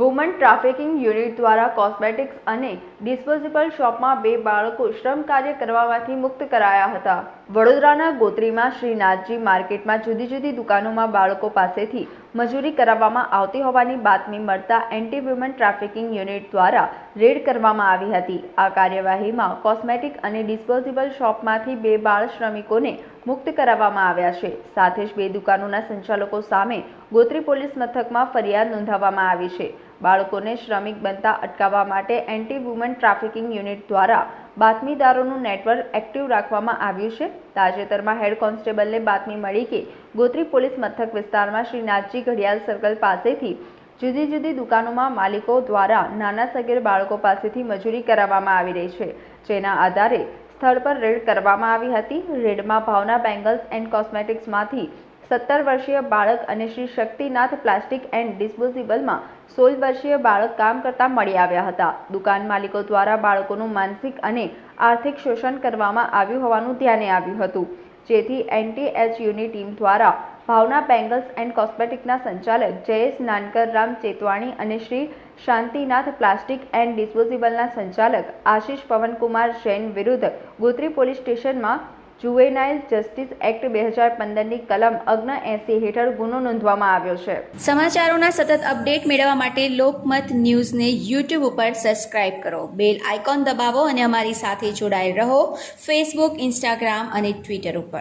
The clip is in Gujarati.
વુમન ટ્રાફિકિંગ યુનિટ દ્વારા કોસ્મેટિક્સ અને ડિસ્પોઝેબલ શોપમાં બે બાળકો શ્રમ કાર્ય કરવામાંથી મુક્ત કરાયા હતા. વડોદરાના ગોત્રીમાં શ્રીનાથજી માર્કેટમાં જુદી જુદી દુકાનોમાં બાળકો પાસેથી મજૂરી કરાવવામાં આવતી હોવાની બાતમી મળતા એન્ટી વુમન ટ્રાફિકિંગ યુનિટ દ્વારા રેડ કરવામાં આવી હતી. આ કાર્યવાહીમાં કોસ્મેટિક અને ડિસ્પોઝેબલ શોપમાંથી બે બાળ શ્રમિકોને મુક્ત કરાવવામાં આવ્યા છે. સાથે જ બે દુકાનોના સંચાલકો સામે ગોત્રી પોલીસ મથકમાં ફરિયાદ નોંધાવવામાં આવી છે. બાળકોને શ્રમિક બનતા અટકાવવા માટે એન્ટી વુમન ટ્રાફિકિંગ યુનિટ દ્વારા બાતમીદારોનું નેટવર્ક એક્ટિવ રાખવામાં આવ્યું છે. તાજેતરમાં હેડ કોન્સ્ટેબલને બાતમી મળી કે ગોત્રી પોલીસ મથક વિસ્તારમાં શ્રીનાથજી ઘડિયાળ સર્કલ પાસેથી જુદી જુદી દુકાનોમાં માલિકો દ્વારા નાના સગીર બાળકો પાસેથી મજૂરી કરાવવામાં આવી રહી છે. જેના આધારે સ્થળ પર રેડ કરવામાં આવી હતી. રેડમાં ભાવના બેંગલ્સ એન્ડ કોસ્મેટિક્સમાંથી સત્તર વર્ષીય બાળક અને શ્રી શક્તિનાથ પ્લાસ્ટિક એન્ડ ડિસ્પોઝિબલમાં સોળ વર્ષીય બાળક કામ કરતા મળી આવ્યા હતા. દુકાન માલિકો દ્વારા બાળકોનું માનસિક અને આર્થિક શોષણ કરવામાં આવ્યું હોવાનું ધ્યાને આવ્યું હતું. જેથી એનટીએચ યુની ટીમ દ્વારા ભાવના બેંગલ્સ એન્ડ કોસ્મેટિકના સંચાલક જયેશ નાનકર, રામ ચેતવાણી અને શ્રી શાંતિનાથ પ્લાસ્ટિક એન્ડ ડિસ્પોઝિબલના સંચાલક આશિષ પવનકુમાર જૈન વિરુદ્ધ ગોત્રી પોલીસ સ્ટેશનમાં જુવેનાઇલ જસ્ટિસ એક્ટ બે હજાર પંદરની કલમ અગ્ન એસી હેઠળ ગુનો નોંધવામાં આવ્યો છે. સમાચારોના સતત અપડેટ મેળવવા માટે લોકમત ન્યૂઝને યુટ્યુબ ઉપર સબસ્ક્રાઇબ કરો. બેલ આઇકોન દબાવો અને અમારી સાથે જોડાયેલ રહો. ફેસબુક ઇન્સ્ટાગ્રામ અને ટ્વિટર ઉપર.